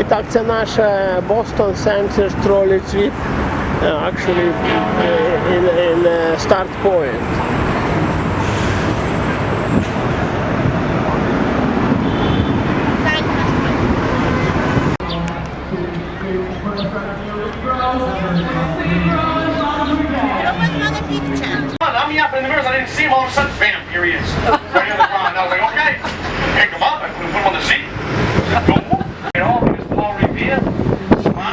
І так, це наше Boston Center Trolley Trip. uh, Actually, uh, in, in uh, start point. I'm yapping in the mirrors. I didn't see him. All of a sudden, bam, here he is. Right on the ground. I was like, okay,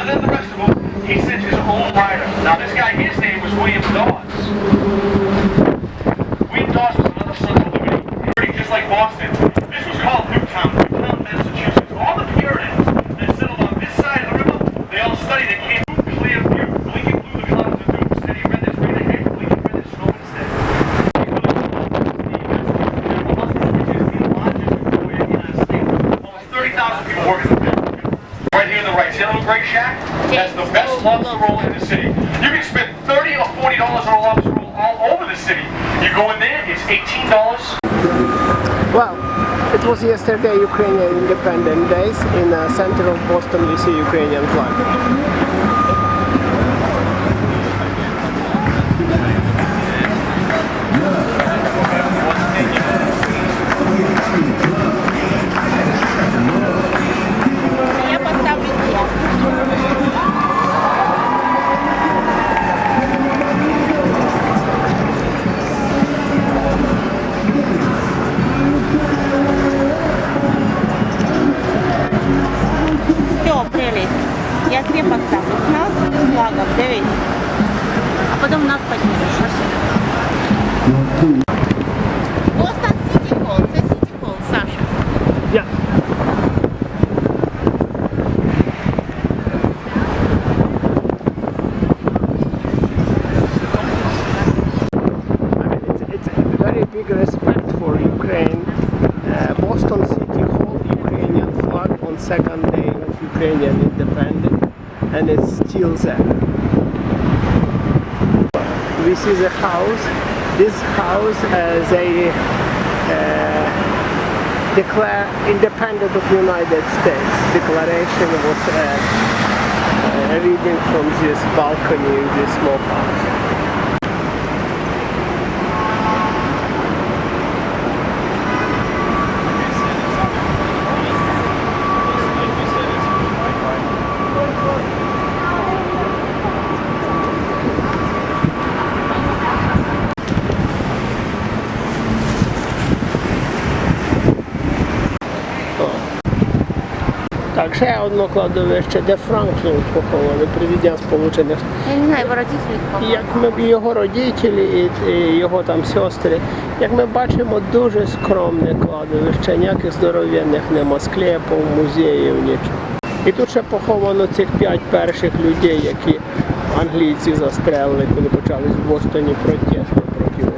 Than the rest of them, he sent his own rider. Now, this guy, his name was William Dawes. William Dawes was another son of Liberty. Pretty just like Boston. This was called Newtown, Newtown, Massachusetts. All the Puritans that settled on this side of the river, they all studied at Camp Clear View. Lincoln blew the clouds of doom. Said he read this right ahead. Lincoln read this snow instead. Almost 30,000 people working in the Right here in the right, see that little gray shack? That's the best lobster roll in the city. You can spend 30 or 40 dollars on a lobster roll all over the city. You go in there, it's 18 dollars. Wow. it was yesterday Ukrainian Independent Days. In the center of Boston, we see Ukrainian flag. City city Sasha. Yeah. It's, a very big respect for Ukraine. Boston City Hall, Ukrainian flag on second day of Ukrainian independence, and it's still there. This is a house this house, uh, they uh, declare independent of the United States. Declaration was uh, uh, reading from this balcony in this small house. Так, ще одне кладовище, де Франклін похований, президент Сполучених Я не знаю, его родители Як ми його родителі і, і його там сестри, як ми бачимо, дуже скромне кладовище, ніяких здоров'яних нема, склепів, музеїв, нічого. І тут ще поховано цих п'ять перших людей, які англійці застрелили, коли почались в Бостоні протести проти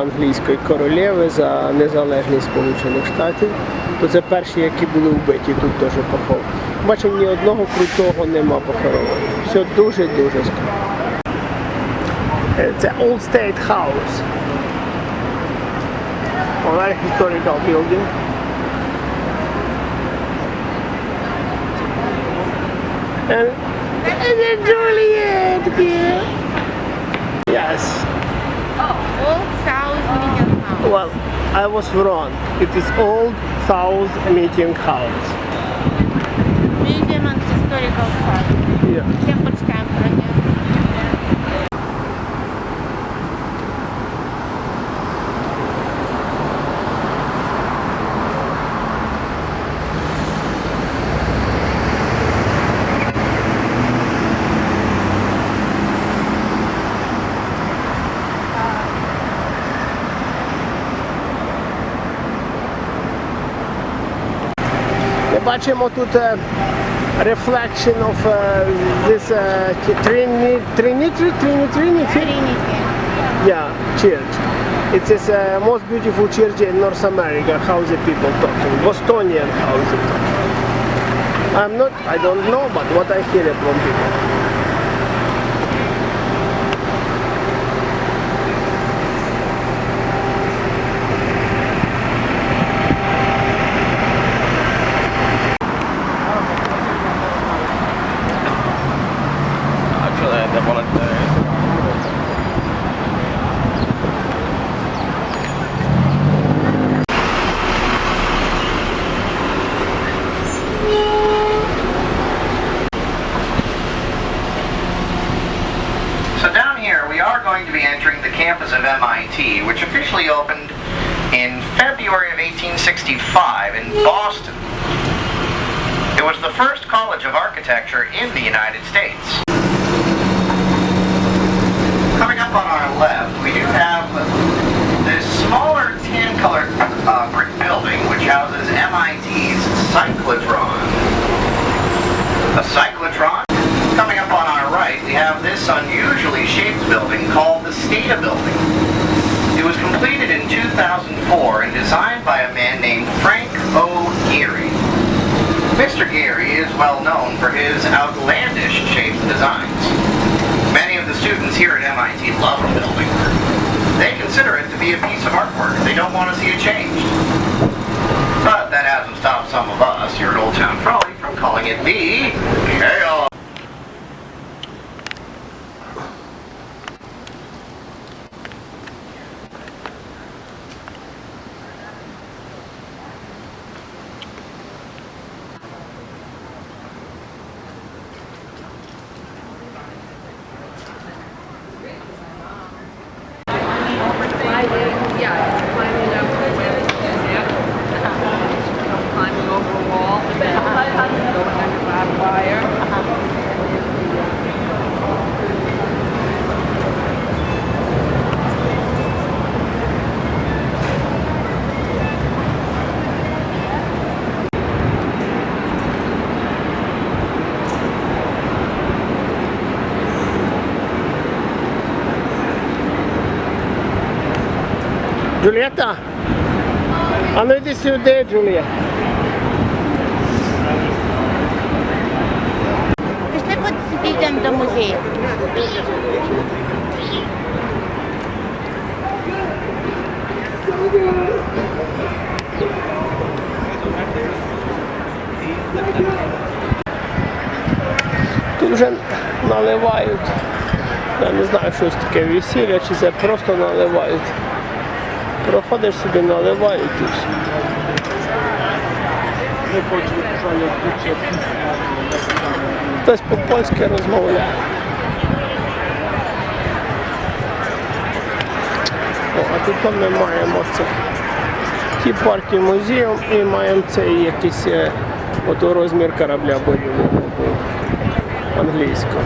англійської королеви за незалежність Сполучених Штатів. То це перші, які були вбиті, тут теж поховані. Бачимо, ні одного крутого нема похоронення. Все дуже-дуже. It's an old state house. A historical building. And, and then Juliet here. Yes. Oh, Old South Meeting House. Well, I was wrong. It is Old South House. Museum бачимо тут е, reflection of е, this е, Trini- Trinity, Trinity, Trinity, Trinity. yeah, church. It is the most beautiful church in North America. How the people talking? Bostonian how they talking. I'm not, I don't know, but what I hear from people. Campus of MIT, which officially opened in February of 1865 in Boston. It was the first college of architecture in the United States. Coming up on our left, we do have this smaller tan-colored uh, brick building, which houses MIT's cyclotron. A cyclotron. Coming up on our right, we have this unusually shaped building Building. It was completed in 2004 and designed by a man named Frank O. Geary. Mr. Geary is well known for his outlandish shaped designs. Many of the students here at MIT love the building. They consider it to be a piece of artwork. They don't want to see it changed. But that hasn't stopped some of us here at Old Town Trolley from calling it the Джульєта? А ну йди сюди, Джулія. Пішли підемо до музею. Тут вже наливають. Я не знаю, що це таке весілля, чи це просто наливають. Проходиш собі, наливають і все. Хтось по-польськи розмовляє. О, а тут ми маємо це. Ті партії музею і маємо цей якийсь е, от розмір корабля будемо англійського.